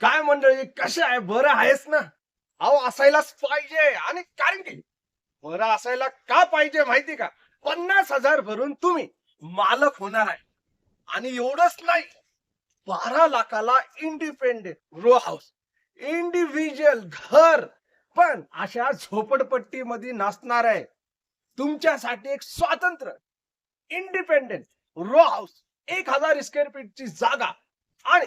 काय मंडळी कसे आहे? बरं आहेस ना? अहो असायलाच पाहिजे. आणि कारण की बरं असायला का पाहिजे माहिती का? पन्नास हजार भरून तुम्ही मालक होणार आहे. आणि एवढंच नाही बारा लाखाला इंडिपेंडेंट रो हाऊस इंडिव्हिज्युअल घर. पण अशा झोपडपट्टी मध्ये नसणार आहे. तुमच्यासाठी एक स्वातंत्र्य इंडिपेंडेंट रो हाऊस एक हजार स्क्वेअर फीटची जागा आणि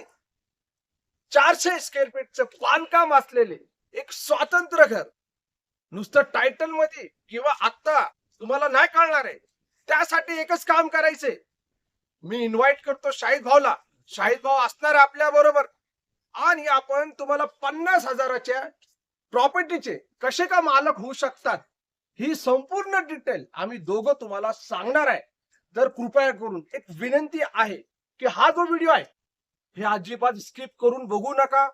चारशे स्क्वेअर फीटचं बांधकाम असलेले एक स्वातंत्र्य घर. नुसतं टायटलमध्ये किंवा आत्ता तुम्हाला नाही कळणार आहे. त्यासाठी एकच काम करायचंय मी इन्व्हाइट करतो शाहिद भाऊला. शाहिद भाऊ असणार आपल्या बरोबर. आणि आपण तुम्हाला पन्नास हजाराच्या प्रॉपर्टीचे कसे का मालक होऊ शकतात ही संपूर्ण डिटेल आम्ही दोघं तुम्हाला सांगणार आहे. तर कृपया करून एक विनंती आहे की हा जो व्हिडिओ आहे हे अजिबात स्किप करून बघू नका.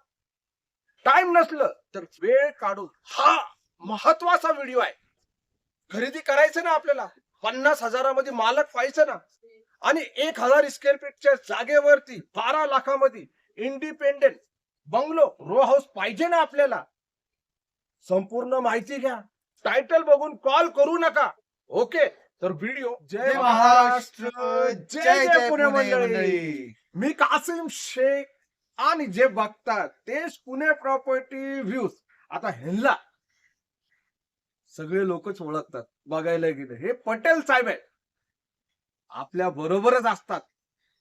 टाइम नसलं तर वेळ काढून हा महत्त्वाचा व्हिडिओ आहे. खरेदी करायचं ना आपल्याला पन्नास हजारामध्ये मालक व्हायचं ना. आणि एक हजार स्क्वेअर फीटच्या जागेवरती बारा लाखामध्ये इंडिपेंडेंट बंगलो रो हाऊस पाहिजे ना आपल्याला. संपूर्ण माहिती घ्या. टायटल बघून कॉल करू नका. ओके तर व्हिडिओ. जय महाराष्ट्र जय जय पुणे मंडळी. मी कासिम शेख आणि जे बघतात तेच पुणे प्रॉपर्टी व्ह्यूज. आता ह्यांना सगळे लोकच ओळखतात बघायला गेले. हे पटेल साहेब आहेत. आपल्या बरोबरच असतात.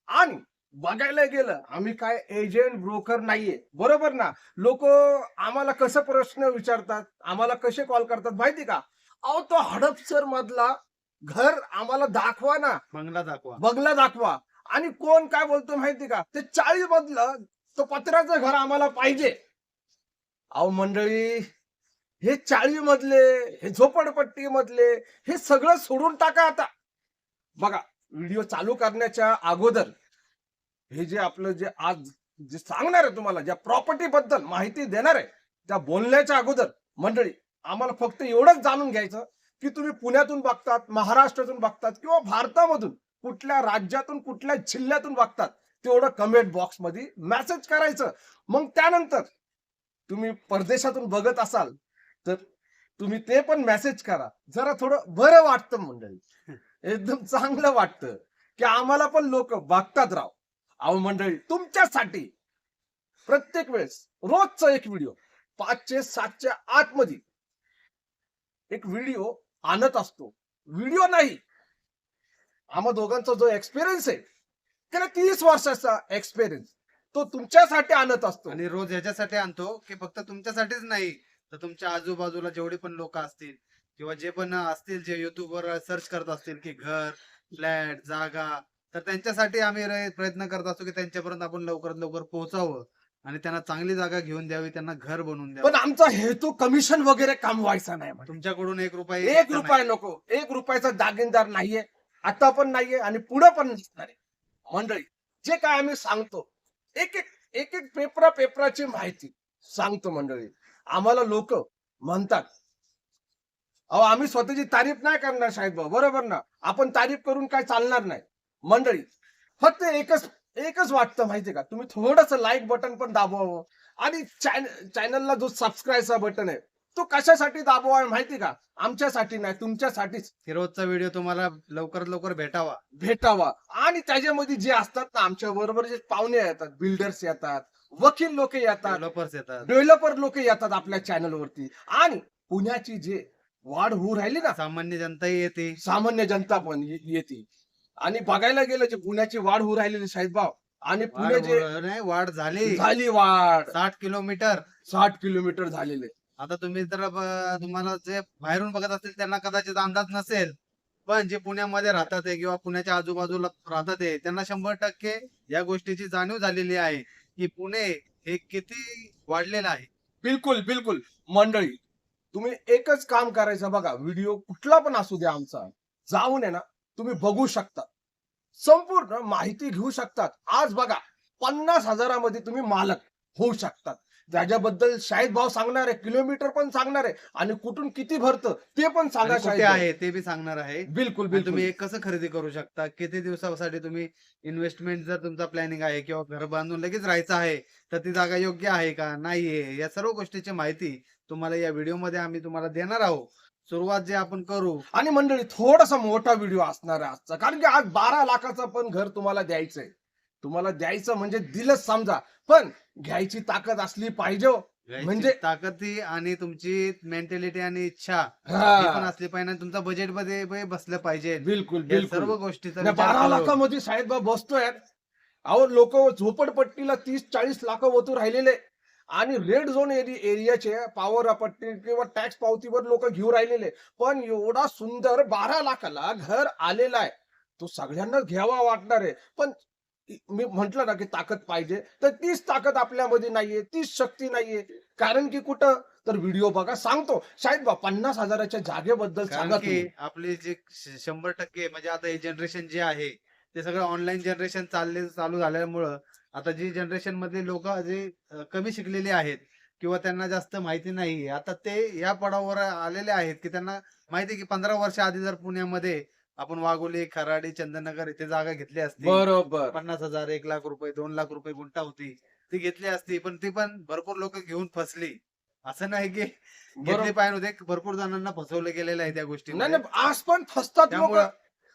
आणि बघायला गेलं आम्ही काय एजंट ब्रोकर नाहीये. बरोबर ना? लोक आम्हाला कसं प्रश्न विचारतात? आम्हाला कसे कॉल करतात? माहिती का? अहो तो हडपसर मधला घर आम्हाला दाखवा ना. बंगला दाखवा. बंगला दाखवा. आणि कोण काय बोलतो माहिती का? ते चाळीस मधलं तो पत्र्याचं घर आम्हाला पाहिजे. अहो मंडळी हे चाळी मधले हे झोपडपट्टी मधले हे सगळं सोडून टाका आता. बघा व्हिडिओ चालू करण्याच्या अगोदर हे जे आपलं जे आज जे सांगणार आहे तुम्हाला ज्या प्रॉपर्टी बद्दल माहिती देणार आहे त्या बोलण्याच्या अगोदर मंडळी आम्हाला फक्त एवढंच जाणून घ्यायचं की तुम्ही पुण्यातून बघतात महाराष्ट्रातून बघतात किंवा भारतामधून कुठल्या राज्यातून कुठल्या जिल्ह्यातून बघतात तेवढं कमेंट बॉक्समध्ये मेसेज करायचं. मग त्यानंतर तुम्ही परदेशातून बघत असाल तर तुम्ही ते पण मेसेज करा. जरा थोडं बरं वाटतं मंडळी. एकदम चांगलं वाटतं की आम्हाला पण लोक बघतात राव. अहो मंडळी तुमच्यासाठी प्रत्येक वेळेस रोजचा एक व्हिडिओ पाचशे सातच्या आतमध्ये एक व्हिडिओ आणत असतो. व्हिडिओ नाही. आम्हा दोघांचा जो एक्सपिरियन्स आहे त्याला तीस वर्षाचा एक्सपिरियन्स तो तुमच्यासाठी आणत असतो. आणि रोज याच्यासाठी आणतो की फक्त तुमच्यासाठीच नाही तर तुमच्या आजूबाजूला जेवढे पण लोक असतील किंवा जे पण असतील जे युट्यूबवर वर सर्च करत असतील की घर फ्लॅट जागा तर त्यांच्यासाठी आम्ही प्रयत्न करत असतो की त्यांच्यापर्यंत आपण लवकरात लवकर पोहोचावं. आणि त्यांना चांगली जागा घेऊन द्यावी त्यांना घर बनवून पण द्यावं आमचा हेतू कमिशन वगैरे कमवायचा नाही म्हणे. तुमच्याकडून एक रुपये एक रुपया नको. एक रुपयाचा दागिनदार नाहीये आता पण नाहीये आणि पुढे पण नसणार आहे. मंडळी जे काय आम्ही सांगतो एक एक एक एक पेपरा पेपराची माहिती सांगतो मंडळी. आम्हाला लोक म्हणतात अहो आम्ही स्वतःची तारीफ नाही करणार साहेब बरोबर ना? आपण तारीफ करून काय चालणार नाही. मंडळी फक्त एकच एकच वाटतं माहितीये का? तुम्ही थोडस लाईक बटन पण दाबवावं. आणि चॅनलला जो सबस्क्राईबचा बटन आहे तो कशासाठी दाबवा माहिती का? आमच्यासाठी नाही तुमच्यासाठीच. रोजचा व्हिडिओ तुम्हाला लवकरात लवकर भेटावा. भेटावा. आणि त्याच्यामध्ये जे असतात ना आमच्या बरोबर जे पाहुणे येतात बिल्डर्स येतात वकील लोक येतात डेव्हलपर्स येतात. डेव्हलपर लोक येतात आपल्या चॅनल वरती. आणि पुण्याची जे वाढ होऊ राहिली ना सामान्य जनताही येते. सामान्य जनता पण येते. आणि बघायला गेलं जे पुण्याची वाढ होऊ राहिलेली साहेबभाव आणि पुणे वाढ जे नाही, वाढ झाली. झाली वाढ. साठ किलोमीटर. साठ किलोमीटर झालेले आता तुम्ही तर ब- तुम्हाला जे बाहेरून बघत असतील त्यांना कदाचित अंदाज नसेल. पण जे पुण्यामध्ये राहतात आहे किंवा पुण्याच्या आजूबाजूला राहतात आहे त्यांना शंभर टक्के या गोष्टीची जाणीव झालेली आहे की पुणे हे किती वाढलेलं आहे. बिलकुल बिलकुल. मंडळी तुम्ही एकच काम करायचं बघा. व्हिडिओ कुठला पण असू द्या आमचा. जाऊन आहे ना तुम्ही बघू शकता. संपूर्ण माहिती घेऊ शकतात. आज बघा पन्नास हजारामध्ये तुम्ही मालक होऊ शकतात. त्याच्याबद्दल शाहीद भाव सांगणार आहे किलोमीटर पण सांगणार आहे आणि कुठून किती भरतं ते पण सांगा कुठे भाऊ. आहे ते बी सांगणार आहे. बिलकुल बिलकुल. तुम्ही कसं खरेदी करू शकता? किती दिवसासाठी तुम्ही इन्व्हेस्टमेंट जर तुमचा प्लॅनिंग आहे किंवा घर बांधून लगेच राहायचं आहे तर ती जागा योग्य आहे का? नाहीये या सर्व गोष्टीची माहिती तुम्हाला या व्हिडिओमध्ये आम्ही तुम्हाला देणार आहोत. सुरुवात जे आपण करू. आणि मंडळी थोडासा मोठा व्हिडिओ असणार आहे आजचा. कारण की आज बारा लाखाचं पण घर तुम्हाला द्यायचंय. तुम्हाला द्यायचं म्हणजे दिलंच समजा. पण घ्यायची ताकद असली पाहिजे हो. म्हणजे म्हणजे- ताकदी आणि तुमची मेंटॅलिटी आणि इच्छा हा. पण असली पाहिजे आणि तुमचा बजेटमध्ये बसलं पाहिजे. बिलकुल सर्व गोष्टीचा त्या विचार बारा लाखामध्ये साहेब बसतोय. अहो लोक झोपडपट्टीला तीस चाळीस लाख वतू राहिलेले. आणि रेड झोन एरियाचे पॉवर पट्टी किंवा टॅक्स पावतीवर लोक घेऊन राहिलेले. पण एवढा सुंदर बारा लाखाला घर आलेला आहे. तो सगळ्यांना घ्यावा वाटणार आहे. पण मी म्हंटल ना की ताकद पाहिजे. तर तीच ताकद आपल्यामध्ये नाहीये तीच शक्ती नाहीये. कारण की कुठं? तर व्हिडिओ बघा सांगतो. शायद बा पन्नास हजाराच्या जागेबद्दल सांगा की. आपले जे शंभर टक्के म्हणजे आता हे जनरेशन जे आहे ते सगळं ऑनलाईन जनरेशन चालले चालू झाल्यामुळं आता जी जनरेशनमध्ये लोक जे कमी शिकलेले आहेत किंवा त्यांना जास्त माहिती नाही आता ते या पडावावर आलेले आहेत की त्यांना माहिती की पंधरा वर्ष आधी जर पुण्यामध्ये आपण वाघोली खराडी चंदननगर इथे जागा घेतली असती. बरोबर. पन्नास हजार एक लाख रुपये दोन लाख रुपये गुंठा होती. ती घेतली असती पण ती पण भरपूर लोक घेऊन फसली. असं नाही की घेतली पाहिजे होते भरपूर जणांना फसवलं गेलेलं आहे त्या गोष्टी आज पण फसतात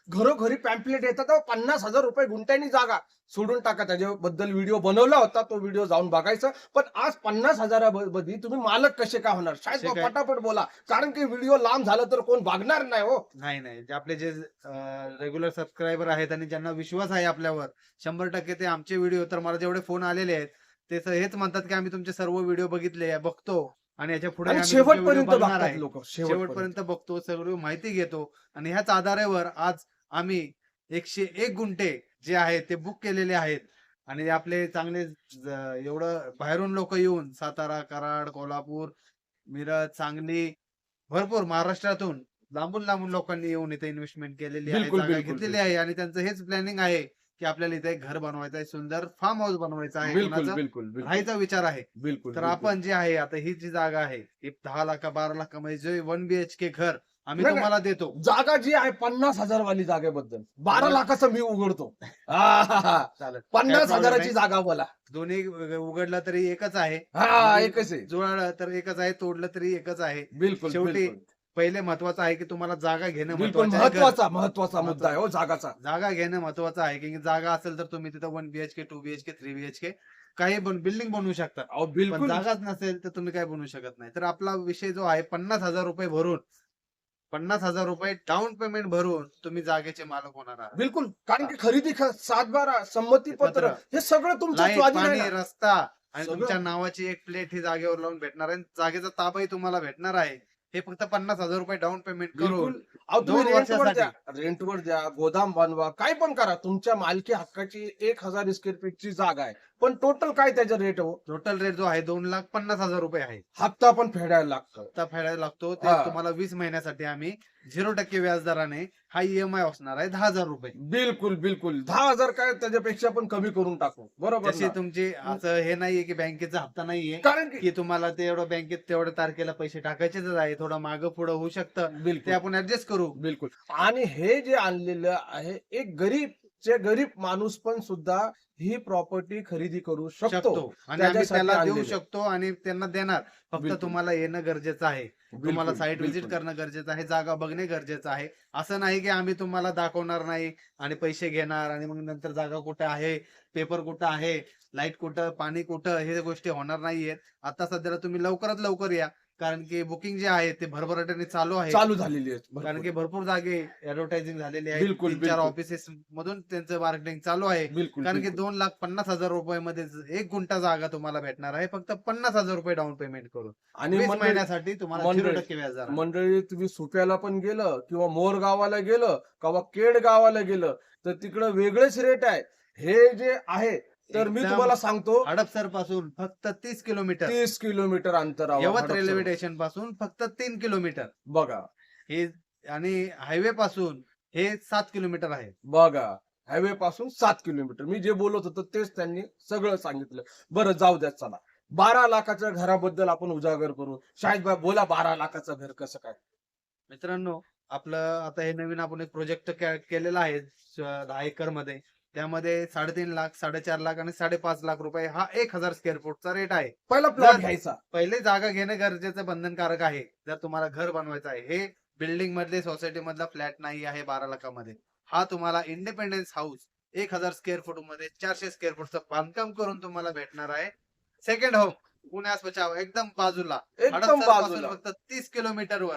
घरोघरी पॅम्पलेट येतात पन्नास हजार रुपये गुंठ्यानी जागा सोडून टाका त्याच्याबद्दल व्हिडिओ बनवला होता तो व्हिडिओ जाऊन बघायचा. पण आज पन्नास हजारामध्ये तुम्ही मालक कसे का होणार? काय? पटापट बोला. कारण की व्हिडिओ लांब झाला तर कोण बघणार नाही हो. नाही नाही. जे आपले जे रेग्युलर सबस्क्रायबर आहेत आणि ज्यांना विश्वास आहे आपल्यावर शंभर टक्के ते आमचे व्हिडिओ तर मला जेवढे फोन आलेले आहेत ते हेच म्हणतात की आम्ही तुमचे सर्व व्हिडिओ बघितले बघतो. आणि याच्यापुढे शेवटपर्यंत बघणार आहे. लोक शेवटपर्यंत बघतो सगळी माहिती घेतो. आणि ह्याच आधारावर आज आम्ही एकशे एक गुंठे जे आहेत ते बुक केलेले आहेत. आणि आपले चांगले एवढं बाहेरून लोक येऊन सातारा कराड कोल्हापूर मिरज सांगली भरपूर महाराष्ट्रातून लांबून लांबून लोकांनी येऊन इथे इन्व्हेस्टमेंट केलेली आहे घेतलेली आहे. आणि त्यांचं हेच प्लॅनिंग आहे की आपल्याला इथे एक घर बनवायचं आहे सुंदर फार्म हाऊस बनवायचं आहे. राहायचा विचार आहे. बिलकुल तर. आपण जे आहे आता ही जी जागा आहे दहा लाख बारा लाखामध्ये जे वन बीएचके घर आम्ही नाही, तुम्हाला देतो. जागा जी आहे पन्नास हजार वाली जागेबद्दल. बारा. लाखाचं मी उघडतो. आहाहा. चालेल. पन्नास problem हजाराची नाही. जागा बोला. दोन्ही उघडला तरी एकच आहे. हा म्हणजे एकच आहे. जुळालं तर एकच आहे तोडलं तरी एकच आहे. बिलकुल शेवटी बिलकुल. पहिले महत्वाचं आहे की तुम्हाला जागा घेणं बिलकुल महत्वाचं आहे. महत्त्वाचा महत्त्वाचा मुद्दा आहे हो जागाचा. जागा घेणं महत्वाचं आहे की जागा असेल तर तुम्ही तिथं one BHK two BHK three BHK काही बिल्डिंग बनवू शकता. अहो पण बिलकुल जागाच नसेल तर तुम्ही काय बनवू शकत नाही. तर आपला विषय जो आहे पन्नास हजार रुपये भरून पन्नास हजार रुपये डाऊन पेमेंट भरून तुम्ही जागेचे मालक होणार आहात. बिलकुल. कारण की खरेदी सातबारा संमती पत्र. हे सगळं तुमच्या लाइट स्वाधीन आहे पाणी ना. रस्ता आणि सगळं. तुमच्या नावाची एक प्लेट ही जागेवर लावून भेटणार आहे. जागेचा ताबाही तुम्हाला भेटणार आहे. हे फक्त पन्नास हजार रुपये डाऊन पेमेंट करून बिलकुल अहो तुम्ही दोन रेंटवर वर्षासाठी. द्या. रेंटवर द्या गोदाम बांधवा काय पण करा. तुमच्या मालकी हक्काची एक हजार स्क्वेअर फीटची जागा आहे. पण टोटल काय त्याचं रेट हो? टोटल रेट जो आहे दोन लाख पन्नास हजार रुपये आहे. हप्ता पण फेडायला लागतो. हप्ता फेडायला लागतो. ते हा. तुम्हाला वीस महिन्यासाठी आम्ही झिरो टक्के व्याजदराने हा ईएमआय असणार आहे दहा हजार रुपये. बिलकुल बिलकुल. दहा हजार काय त्याच्यापेक्षा पण कमी करून टाकू. बरोबर जशी ना? तुमची असं हे नाहीये की बँकेचा हप्ता नाहीये. कारण की की तुम्हाला ते एवढं बँकेत तेवढ्या तारखेला पैसे टाकायचेच आहे थोडं मागं पुढं होऊ शकतं. ते बिलकुल आपण ऍडजस्ट करू. बिलकुल. आणि हे जे आणलेलं आहे एक गरीब जे गरीब माणूस पण सुद्धा ही प्रॉपर्टी खरेदी करू शकतो. आणि आम्ही त्याला देऊ. शकतो आणि त्यांना देणार. फक्त. तुम्हाला येणं गरजेचं आहे. तुम्हाला साईट व्हिजिट. करणं गरजेचं आहे जागा बघणे गरजेचं आहे. असं नाही की आम्ही तुम्हाला दाखवणार नाही आणि पैसे घेणार आणि मग नंतर जागा कुठं आहे पेपर कुठं आहे लाइट कुठं पाणी कुठं हे गोष्टी होणार नाहीयेत. आता सध्याला तुम्ही लवकरात लवकर या. कारण की बुकिंग जे आहे ते भरभराटीने चालू आहे चालू झालेली आहे. कारण की भरपूर जागे ऍडव्हर्टायझिंग झालेली आहे बिलकुल, तीन चार बिलकुल. ऑफिसेस मधून त्यांचं मार्केटिंग चालू आहे बिलकुल कारण की बिलकुल. दोन लाख पन्नास हजार रुपयामध्ये एक गुंठा जागा तुम्हाला भेटणार आहे फक्त पन्नास हजार रुपये डाऊन पेमेंट करून आणि वीस मंडळी- महिन्यासाठी तुम्हाला झिरो मंडळी- टक्के व्याज. मंडळी तुम्ही सुप्याला पण गेलं किंवा मोर गावाला गेलं किंवा केड गावाला गेलं तर तिकडं वेगळेच रेट आहे हे जे आहे तर मी एकदम तुम्हाला सांगतो हडपसरपासून फक्त तीस किलोमीटर. तीस किलोमीटर अंतरावर यवत हडपसर. रेल्वे स्टेशनपासून फक्त तीन किलोमीटर. बघा. हे आणि हायवे पासून हे सात किलोमीटर आहे. बघा हायवे पासून सात किलोमीटर. मी जे बोलत होतो तेच त्यांनी सगळं सांगितलं. बरं जाऊ द्या चला. बारा लाखाच्या घराबद्दल आपण उजागर करू. शाहिद भाई बोला बारा लाखाचं घर कसं काय? मित्रांनो आपलं आता हे नवीन आपण एक प्रोजेक्ट केलेला आहे दहा एकरमध्ये. त्यामध्ये साडेतीन लाख साडेचार लाख आणि साडेपाच लाख रुपये हा एक हजार स्क्वेअर फूटचा रेट आहे. पहिला प्लॉट जर- घ्यायचा. पहिले जागा घेणं गरजेचं बंधनकारक आहे. जर तुम्हाला घर बनवायचं आहे हे बिल्डिंग मधले सोसायटी मधला फ्लॅट नाही आहे बारा लाखामध्ये. हा तुम्हाला इंडिपेंडन्स हाऊस एक हजार स्क्वेअर फूटमध्ये चारशे स्क्वेअर फूटचं बांधकाम करून तुम्हाला भेटणार आहे. सेकंड होम पुण्यास बचाव एकदम बाजूला. एकदम हडपसरपासून बाजूला. फक्त तीस किलोमीटर वर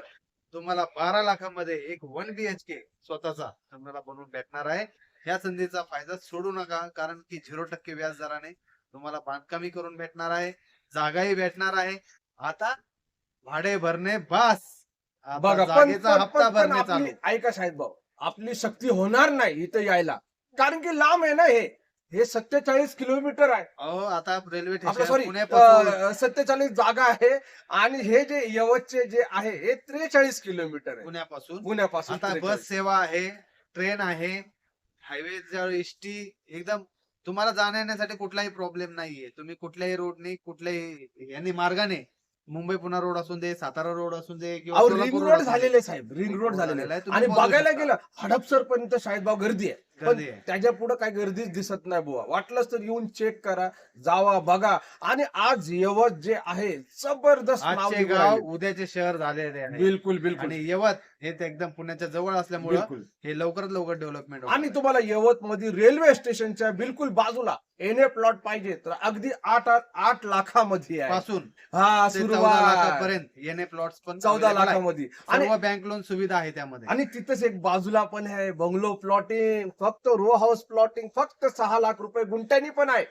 तुम्हाला बारा लाखामध्ये एक वन बीएचके स्वतःचा तुम्हाला बनवून भेटणार आहे. या संधीचा फायदा सोडू नका कारण की झिरो टक्के व्याज दराने तुम्हाला बांधकामी करून भेटणार आहे जागाही भेटणार आहे. आता भाडे भरणे बास. आता बघा पण जागेचा पण- हप्ता पण- पण भरणे चालू आपली ऐका शाहिद भाऊ आपली शक्ती होणार नाही इथं यायला. कारण की लांब आहे ना हे. हे सत्तेचाळीस किलोमीटर आहे. अहो आता रेल्वे आपलं स्टेशन सॉरी पुण्यापासून सत्तेचाळीस जागा आहे आणि हे जे यवतचे जे आहे हे त्रेचाळीस किलोमीटर आहे. पुण्यापासून. पुण्यापासून आता 43. बस सेवा आहे ट्रेन आहे हायवे एसटी एकदम तुम्हाला जाण्या येण्यासाठी कुठलाही प्रॉब्लेम नाहीये. तुम्ही कुठल्याही रोडने कुठल्याही यांनी मार्गाने मुंबई पुणा रोड असून दे सातारा रोड असून दे किंवा सोलापूर रिंग रोड असून दे, झालेले साहेब रिंग रोड झालेले. आहे, तुम्ही आणि बघायला शकता. गेलं हडपसर पर्यंत शाहिदबाव गर्दी आहे. पण गर्दी आहे. त्याच्या पुढे काही गर्दीच दिसत नाही बुवा. वाटलंच तर येऊन चेक करा जावा बघा. आणि आज यवत जे आहे जबरदस्त नाव आजचे निघून गाव राहिले. उद्याचे शहर झालेले आहे. बिलकुल बिलकुल. आणि यवत हे ते एकदम पुण्याच्या जवळ असल्यामुळे बिलकुल. हे लवकरात लवकर डेव्हलपमेंट आणि तुम्हाला यवत मध्ये रेल्वे स्टेशनच्या बिलकुल बाजूला एन ए प्लॉट पाहिजे तर अगदी आठ आठ लाखामध्ये आहे. पासून हा ते चौदा सुरुवात. लाखापर्यंत येणे प्लॉट पण चौदा available आहे. लाखामध्ये. आणि सर्व बँक लोन सुविधा आहे त्यामध्ये. आणि तिथेच एक बाजूला पण आहे बंगलो प्लॉटिंग फक्त रो हाऊस प्लॉटिंग फक्त सहा लाख रुपये गुंट्यानी पण आहे.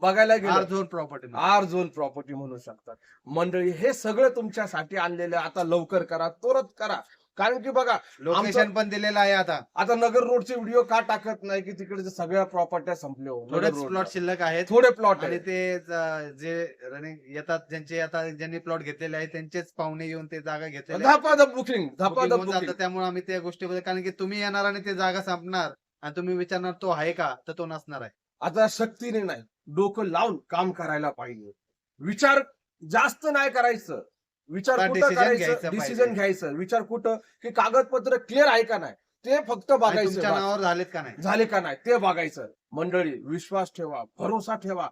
बघायला आर गेलं zone property R zone property म्हणू शकतात. मंडळी हे सगळं तुमच्यासाठी आणलेलं. आता लवकर करा त्वरत करा. कारण की बघा लोकेशन पण दिलेलं आहे आता. आता नगर रोडचे व्हिडिओ का टाकत नाही की तिकडे सगळ्या प्रॉपर्ट्या संपल्या रोडला. प्लॉट शिल्लक आहेत. थोडे प्लॉट आणि ते ज- रनिंग येतात ज्यांचे आता ज्यांनी प्लॉट घेतलेले आहे त्यांचेच पाहुणे येऊन ते जागा घेतलेले आहेत. धापा द बुकिंग धापा Booking द होऊन बुकिंग जातं. त्यामुळे आम्ही त्या गोष्टीबद्दल कारण की तुम्ही येणार आणि ते जागा संपणार. आणि तुम्ही विचारणार तो आहे का? तर तो नसणार आहे. आता शक्तीने नाही डोकं लावून काम करायला पाहिजे. विचार जास्त नाही करायचं. विचार कुठं करायचं? डिसिजन. घ्यायचं. विचार कुठं? की कागदपत्र क्लिअर आहे का नाही? ते फक्त बघायचं. नावावर झालेत का नाही? झाले का नाही? ते बघायचं. मंडळी विश्वास ठेवा भरोसा ठेवा.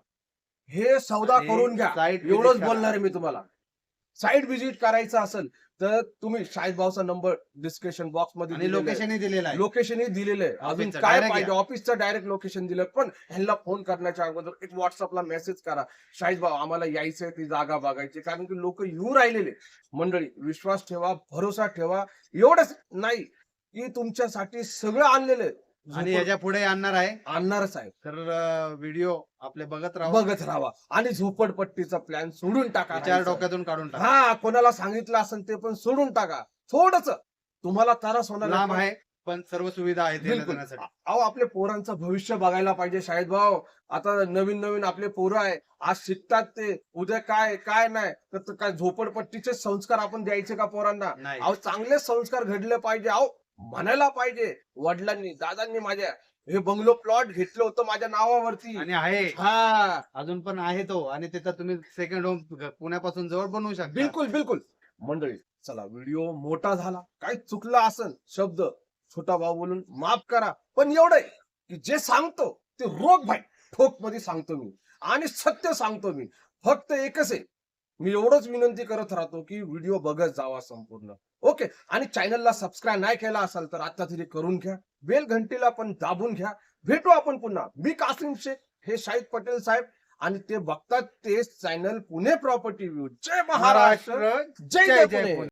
हे सौदा करून घ्या. एवढंच. बोलणार आहे मी तुम्हाला. साईट व्हिजिट करायचं असेल तर तुम्ही शाहिद भाऊचा नंबर डिस्क्रिप्शन बॉक्समध्ये. लोकेशनही दिलेलं आहे. लोकेशनही दिलेलं आहे. अजून काय पाहिजे. ऑफिसचं डायरेक्ट लोकेशन दिलं. पण ह्यांना फोन करण्याच्या अगोदर एक व्हॉट्सअपला मेसेज करा. शाहिद भाऊ आम्हाला यायचंय ती जागा बघायची. कारण की लोक येऊ राहिलेले मंडळी विश्वास ठेवा भरोसा ठेवा. एवढंच नाही की तुमच्यासाठी सगळं आणलेलं आहे. आणि याच्यापुढे आणणार आहे. आणणारच आहे तर व्हिडिओ आपले बघत राहा. बघत राहावा. आणि झोपडपट्टीचा प्लॅन सोडून टाका. राहायचं. डोक्यातून काढून टाका. हा कोणाला सांगितलं असेल ते पण सोडून टाका. थोडस. तुम्हाला त्रास होणार. लांब आहे पण सर्व सुविधा आहेत अहो आपल्या पोरांचं भविष्य बघायला पाहिजे शाहिद भाऊ. आता नवीन नवीन आपले पोरं आहे. आज शिकतात ते. उद्या काय काय नाही. तर काय झोपडपट्टीचे संस्कार आपण द्यायचे का पोरांना? अहो चांगले संस्कार घडले पाहिजे. अहो म्हणायला पाहिजे वडिलांनी दादांनी माझ्या हे बंगलो प्लॉट घेतलं होतं माझ्या नावावरती. आणि आहे. हा. अजून पण आहे तो आणि तिथं तुम्ही सेकंड होम पुण्यापासून जवळ बनवू शकता. बिलकुल बिलकुल. मंडळी चला व्हिडिओ मोठा झाला. काही चुकला असेल शब्द छोटा भाऊ बोलून माफ करा. पण एवढं की जे सांगतो ते रोग भाई ठोकमध्ये सांगतो मी. आणि सत्य सांगतो मी. फक्त एकच आहे मी एवढंच विनंती करत राहतो की व्हिडिओ बघत जावा संपूर्ण. ओके आणि चॅनलला सबस्क्राईब नाही केला असाल तर आता तरी करून घ्या. बेल घंटीला पण दाबून घ्या. भेटू आपण पुन्हा. मी कासिम शेख हे शाहिद पटेल साहेब आणि ते बघतात तेच चॅनल पुणे प्रॉपर्टी व्ह्यू जय महाराष्ट्र. जय जय पुणे.